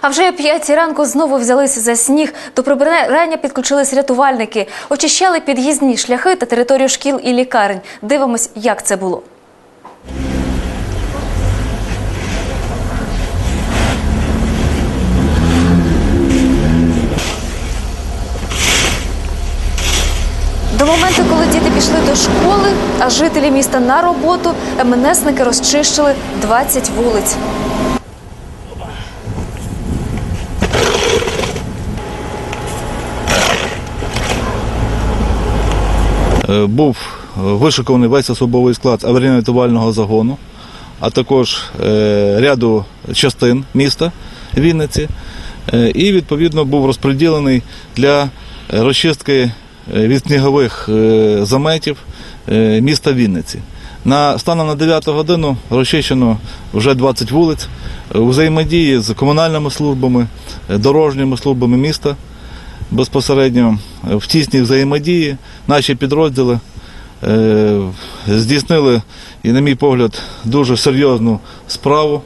А вже о п'ятій ранку знову взялися за сніг. До прибирання підключились рятувальники, очищали під'їзні шляхи та територію шкіл і лікарень. Дивимось, як це було. До моменту, коли діти пішли до школи, а жителі міста на роботу, МНСники розчищили 20 вулиць. Був вишикований весь особовий склад аварійно-рятувального загону, а також е, ряду частин міста Вінниці. Е, І відповідно був розподілений для розчистки е, від снігових е, заметів е, міста Вінниці. На станом на 9 годину розчищено вже 20 вулиць е, у взаємодії з комунальними службами, е, дорожніми службами міста безпосередньо в тісній взаємодії наші підрозділи е, здійснили, і, на мій погляд, дуже серйозну справу.